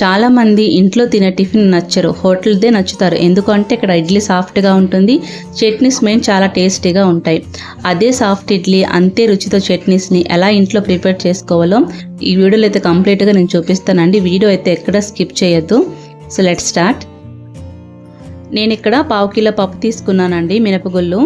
చాలామంది ఇంట్లో తినే టిఫిన్ నచ్చరు హోటల్దే నచ్చుతారు. ఎందుకంటే ఇక్కడ ఇడ్లీ సాఫ్ట్గా ఉంటుంది చట్నీస్ మెయిన్ చాలా టేస్టీగా ఉంటాయి. అదే సాఫ్ట్ ఇడ్లీ అంతే రుచితో చట్నీస్ని ఎలా ఇంట్లో ప్రిపేర్ చేసుకోవాలో ఈ వీడియోలో అయితే కంప్లీట్గా నేను చూపిస్తానండి. వీడియో అయితే ఎక్కడ స్కిప్ చేయొద్దు. So let start. నేను ఇక్కడ పావు కిలో పప్పు తీసుకున్నానండి మినపగుళ్ళు.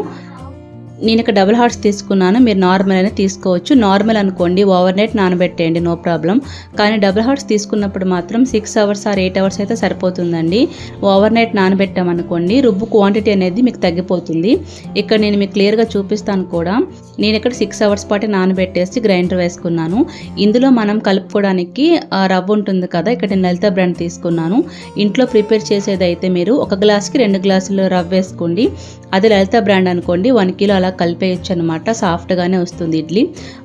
నేను ఇక్కడ డబుల్ హార్ట్స్ తీసుకున్నాను మీరు నార్మల్ అయినా తీసుకోవచ్చు. నార్మల్ అనుకోండి ఓవర్ నైట్ నానబెట్టేయండి నో ప్రాబ్లం. కానీ డబుల్ హార్ట్స్ తీసుకున్నప్పుడు మాత్రం six hours or eight hours అయితే సరిపోతుందండి. ఓవర్ నైట్ నానబెట్టామనుకోండి రుబ్బు క్వాంటిటీ అనేది మీకు తగ్గిపోతుంది. ఇక్కడ నేను మీకు క్లియర్గా చూపిస్తాను కూడా. నేను ఇక్కడ సిక్స్ అవర్స్ పాటు నానబెట్టేసి గ్రైండర్ వేసుకున్నాను. ఇందులో మనం కలుపుకోవడానికి ఆ, రవ్వ ఉంటుంది కదా ఇక్కడ నేను లలిత బ్రాండ్ తీసుకున్నాను. ఇంట్లో ప్రిపేర్ చేసేది అయితే మీరు ఒక గ్లాస్కి రెండు గ్లాసులు రవ్వ వేసుకోండి. అదే లలిత బ్రాండ్ అనుకోండి వన్ కిలో అలా కలిపేయచ్చు అనమాట సాఫ్ట్గానే వస్తుంది ఇడ్లీ.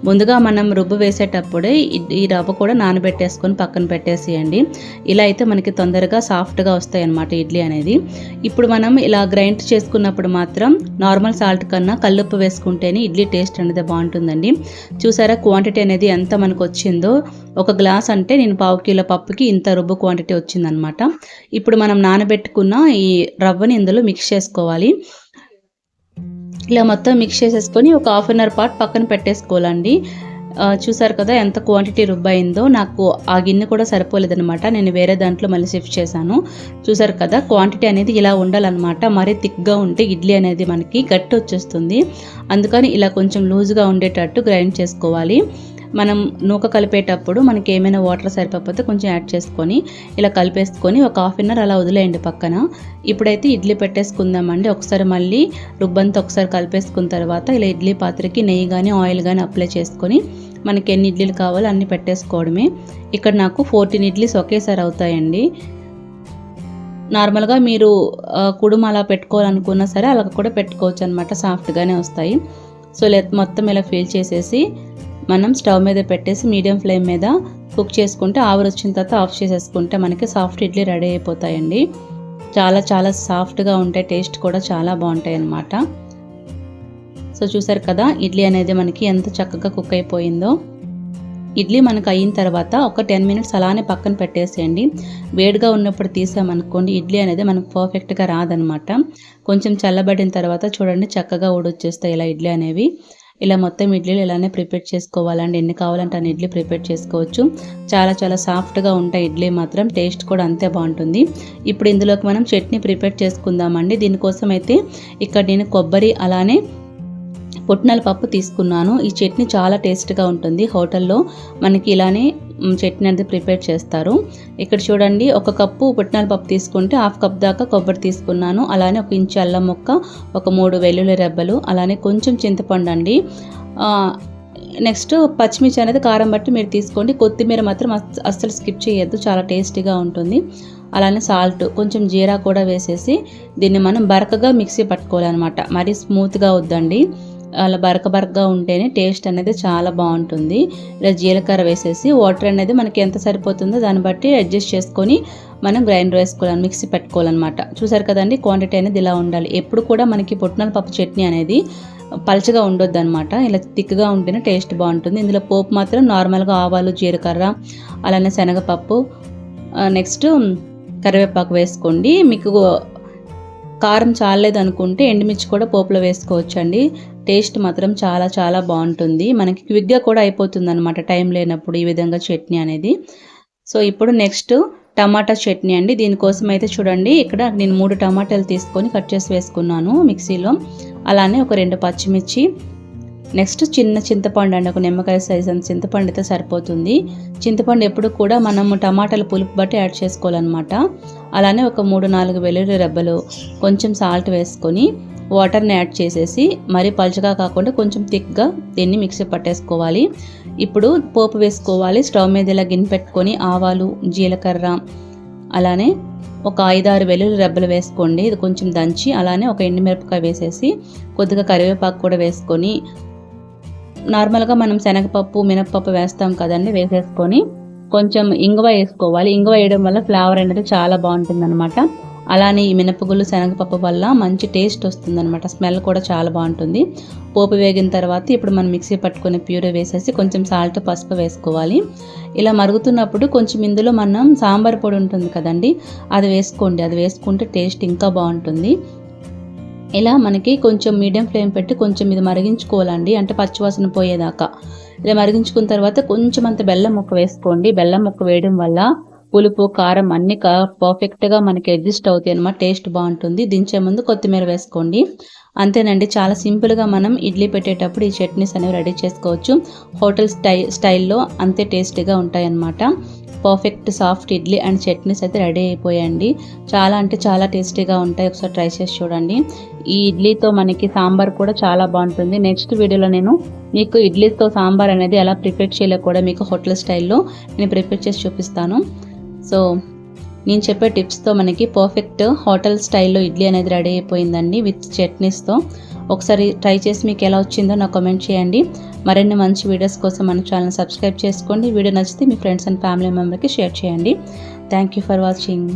ముందుగా మనం రుబ్బు వేసేటప్పుడే ఈ రవ్వ కూడా నానబెట్టేసుకొని పక్కన పెట్టేసేయండి. ఇలా అయితే మనకి తొందరగా సాఫ్ట్గా వస్తాయి అనమాట ఇడ్లీ అనేది. ఇప్పుడు మనం ఇలా గ్రైండ్ చేసుకున్నప్పుడు మాత్రం నార్మల్ సాల్ట్ కన్నా కల్లుప్పు వేసుకుంటేనే ఇడ్లీ టేస్ట్ అనేది బాగుంటుందండి. చూసారా క్వాంటిటీ అనేది ఎంత మనకు వచ్చిందో? ఒక గ్లాస్ అంటే నేను పావు కిలో పప్పుకి ఇంత రుబ్బు క్వాంటిటీ వచ్చిందనమాట ఇప్పుడు మనం నానబెట్టుకున్న ఈ రవ్వని ఇందులో మిక్స్ చేసుకోవాలి. ఇలా మొత్తం మిక్స్ చేసేసుకొని ఒక హాఫ్ అన్ అవర్ పాటు పక్కన పెట్టేసుకోవాలండి. చూసారు కదా ఎంత క్వాంటిటీ రుబ్బయిందో. నాకు ఆ గిన్నె కూడా సరిపోలేదనమాట నేను వేరే దాంట్లో మళ్ళీ షిఫ్ట్ చేశాను. చూసారు కదా క్వాంటిటీ అనేది ఇలా ఉండాలన్నమాట. మరీ థిక్గా ఉంటే ఇడ్లీ అనేది మనకి గట్టి వచ్చేస్తుంది. అందుకని ఇలా కొంచెం లూజ్గా ఉండేటట్టు గ్రైండ్ చేసుకోవాలి. మనం నూక కలిపేటప్పుడు మనకి ఏమైనా వాటర్ సరిపోతే కొంచెం యాడ్ చేసుకొని ఇలా కలిపేసుకొని ఒక హాఫ్ అన్ అవర్ అలా వదిలేయండి పక్కన. ఇప్పుడైతే ఇడ్లీ పెట్టేసుకుందామండి. ఒకసారి మళ్ళీ రుబ్బంతో ఒకసారి కలిపేసుకున్న తర్వాత ఇలా ఇడ్లీ పాత్రకి నెయ్యి కానీ ఆయిల్ కానీ అప్లై చేసుకొని మనకి ఎన్ని ఇడ్లీలు కావాలో అన్ని పెట్టేసుకోవడమే. ఇక్కడ నాకు ఫోర్టీన్ ఇడ్లీస్ ఒకేసారి అవుతాయండి. నార్మల్గా మీరు కుడుమ కుడుము అలా పెట్టుకోవాలనుకున్నా సరే అలా కూడా పెట్టుకోవచ్చు అనమాట సాఫ్ట్గానే వస్తాయి. సో లేదు మొత్తం ఇలా ఫీల్ చేసేసి మనం స్టవ్ మీద పెట్టేసి మీడియం ఫ్లేమ్ మీద కుక్ చేసుకుంటే ఆవిరి వచ్చిన తర్వాత ఆఫ్ చేసేసుకుంటే మనకి సాఫ్ట్ ఇడ్లీ రెడీ అయిపోతాయండి. చాలా చాలా సాఫ్ట్గా ఉంటాయి టేస్ట్ కూడా చాలా బాగుంటాయి అన్నమాట. సో చూసారు కదా ఇడ్లీ అనేది మనకి ఎంత చక్కగా కుక్ అయిపోయిందో. ఇడ్లీ మనకు అయిన తర్వాత ఒక టెన్ మినిట్స్ అలానే పక్కన పెట్టేసేయండి. వేడిగా ఉన్నప్పుడు తీసామనుకోండి ఇడ్లీ అనేది మనకు పర్ఫెక్ట్గా రాదనమాట కొంచెం చల్లబడిన తర్వాత చూడండి చక్కగా ఊడొచ్చేస్తాయి ఇలా ఇడ్లీ అనేవి. ఇలా మొత్తం ఇడ్లీలు ఇలానే ప్రిపేర్ చేసుకోవాలండి ఎన్ని కావాలంటే అన్ని ఇడ్లీ ప్రిపేర్ చేసుకోవచ్చు. చాలా చాలా సాఫ్ట్గా ఉంటాయి ఇడ్లీ మాత్రం. టేస్ట్ కూడా అంతే బాగుంటుంది. ఇప్పుడు ఇందులోకి మనం చట్నీ ప్రిపేర్ చేసుకుందామండి. దీనికోసం అయితే ఇక్కడ నేను కొబ్బరి అలానే పుట్నాల పప్పు తీసుకున్నాను. ఈ చట్నీ చాలా టేస్ట్గా ఉంటుంది. హోటల్లో మనకి ఇలానే చట్నీ అనేది ప్రిపేర్ చేస్తారు. ఇక్కడ చూడండి ఒక కప్పు పుట్నాల పప్పు తీసుకుంటే హాఫ్ కప్ దాకా కొబ్బరి తీసుకున్నాను. అలానే ఒక ఇంచు అల్లం ముక్క ఒక మూడు వెల్లుల్లి రెబ్బలు అలానే కొంచెం చింతపండు అండి. నెక్స్ట్ పచ్చిమిర్చి అనేది కారం బట్టి మీరు తీసుకోండి. కొత్తిమీర మాత్రం అస్సలు స్కిప్ చేయొద్దు. చాలా టేస్టీగా ఉంటుంది. అలానే సాల్ట్ కొంచెం జీరా కూడా వేసేసి దీన్ని మనం బరకగా మిక్సీ పట్టుకోవాలన్నమాట. మరీ స్మూత్గా వద్దండి. అలా బరక బరకగా ఉంటేనే టేస్ట్ అనేది చాలా బాగుంటుంది. ఇలా జీలకర్ర వేసేసి వాటర్ అనేది మనకి ఎంత సరిపోతుందో దాన్ని బట్టి అడ్జస్ట్ చేసుకొని మనం గ్రైండర్ వేసుకోవాలి మిక్సీ పెట్టుకోవాలన్నమాట. చూసారు కదండి క్వాంటిటీ అనేది ఇలా ఉండాలి. ఎప్పుడు కూడా మనకి పుట్నాల పప్పు చట్నీ అనేది పలచగా ఉండొద్దు అనమాట ఇలా థిక్గా ఉంటేనే టేస్ట్ బాగుంటుంది. ఇందులో పోపు మాత్రం నార్మల్గా ఆవాలు జీలకర్ర అలానే శనగపప్పు నెక్స్ట్ కరివేపాకు వేసుకోండి. మీకు కారం చాలేదు అనుకుంటే ఎండుమిర్చి కూడా పోపులో వేసుకోవచ్చండి. టేస్ట్ మాత్రం చాలా చాలా బాగుంటుంది. మనకి క్విక్గా కూడా అయిపోతుంది అనమాట టైం లేనప్పుడు ఈ విధంగా చట్నీ అనేది. సో ఇప్పుడు నెక్స్ట్ టమాటా చట్నీ అండి. దీనికోసం అయితే చూడండి ఇక్కడ నేను మూడు టమాటాలు తీసుకొని కట్ చేసి వేసుకున్నాను మిక్సీలో. అలానే ఒక రెండు పచ్చిమిర్చి నెక్స్ట్ చిన్న చింతపండు అండి ఒక నిమ్మకాయ సైజ్ అంత చింతపండు అయితే సరిపోతుంది. చింతపండు ఎప్పుడు కూడా మనము టమాటాల పులుపు బట్టి యాడ్ చేసుకోవాలన్నమాట. అలానే ఒక మూడు నాలుగు వెల్లుల్లి రెబ్బలు కొంచెం సాల్ట్ వేసుకొని వాటర్ని యాడ్ చేసేసి మరీ పలుచగా కాకుండా కొంచెం థిక్గా దీన్ని మిక్సీ పట్టేసుకోవాలి. ఇప్పుడు పోపు వేసుకోవాలి స్టవ్ మీద ఇలా గిన్నె పెట్టుకొని ఆవాలు జీలకర్ర అలానే ఒక ఐదారు వెల్లుల్లి రెబ్బలు వేసుకోండి. ఇది కొంచెం దంచి అలానే ఒక ఎండుమిరపకాయ వేసేసి కొద్దిగా కరివేపాకు కూడా వేసుకొని నార్మల్గా మనం శనగపప్పు మినపప్పు వేస్తాం కదండి వేసేసుకొని కొంచెం ఇంగువ వేసుకోవాలి. ఇంగువ వేయడం వల్ల ఫ్లేవర్ అనేది చాలా బాగుంటుంది అనమాట అలానే ఈ మినపగుళ్ళు శనగపప్పు వల్ల మంచి టేస్ట్ వస్తుందన్నమాట. స్మెల్ కూడా చాలా బాగుంటుంది. పోపు వేగిన తర్వాత ఇప్పుడు మనం మిక్సీ పట్టుకునే ప్యూరే వేసేసి కొంచెం సాల్ట్ పసుపు వేసుకోవాలి. ఇలా మరుగుతున్నప్పుడు కొంచెం ఇందులో మనం సాంబార్ పొడి ఉంటుంది కదండి అది వేసుకోండి. అది వేసుకుంటే టేస్ట్ ఇంకా బాగుంటుంది. ఇలా మనకి కొంచెం మీడియం ఫ్లేమ్ పెట్టి కొంచెం ఇది మరిగించుకోవాలండి. అంటే పచ్చివాసన పోయేదాకా. ఇలా మరిగించుకున్న తర్వాత కొంచెం అంత బెల్లం ముక్క వేసుకోండి. బెల్లం ముక్క వేయడం వల్ల పులుపు కారం అన్ని పర్ఫెక్ట్గా మనకి అడ్జస్ట్ అవుతాయి అనమాట టేస్ట్ బాగుంటుంది. దించే ముందు కొత్తిమీర వేసుకోండి. అంతేనండి. చాలా సింపుల్గా మనం ఇడ్లీ పెట్టేటప్పుడు ఈ చట్నీస్ అనేవి రెడీ చేసుకోవచ్చు. హోటల్ స్టై స్టైల్లో అంతే టేస్టీగా ఉంటాయన్నమాట. Perfect soft idli and chutneys అయితే రెడీ అయిపోయాయండి. చాలా అంటే చాలా టేస్టీగా ఉంటాయి. ఒకసారి ట్రై చేసి చూడండి. ఈ ఇడ్లీతో మనకి సాంబార్ కూడా చాలా బాగుంటుంది. నెక్స్ట్ వీడియోలో నేను మీకు ఇడ్లీతో సాంబార్ అనేది ఎలా ప్రిపేర్ చేయాలో కూడా మీకు హోటల్ స్టైల్లో నేను ప్రిపేర్ చేసి చూపిస్తాను. సో నేను చెప్పే టిప్స్తో మనకి పర్ఫెక్ట్ హోటల్ స్టైల్లో ఇడ్లీ అనేది రెడీ అయిపోయిందండి విత్ చట్నీస్తో ఒకసారి ట్రై చేసి మీకు ఎలా వచ్చిందో నాకు కమెంట్ చేయండి. మరిన్ని మంచి వీడియోస్ కోసం మన ఛానల్ సబ్స్క్రైబ్ చేసుకోండి. వీడియో నచ్చితే మీ ఫ్రెండ్స్ అండ్ ఫ్యామిలీ మెంబర్కి షేర్ చేయండి. Thank you for watching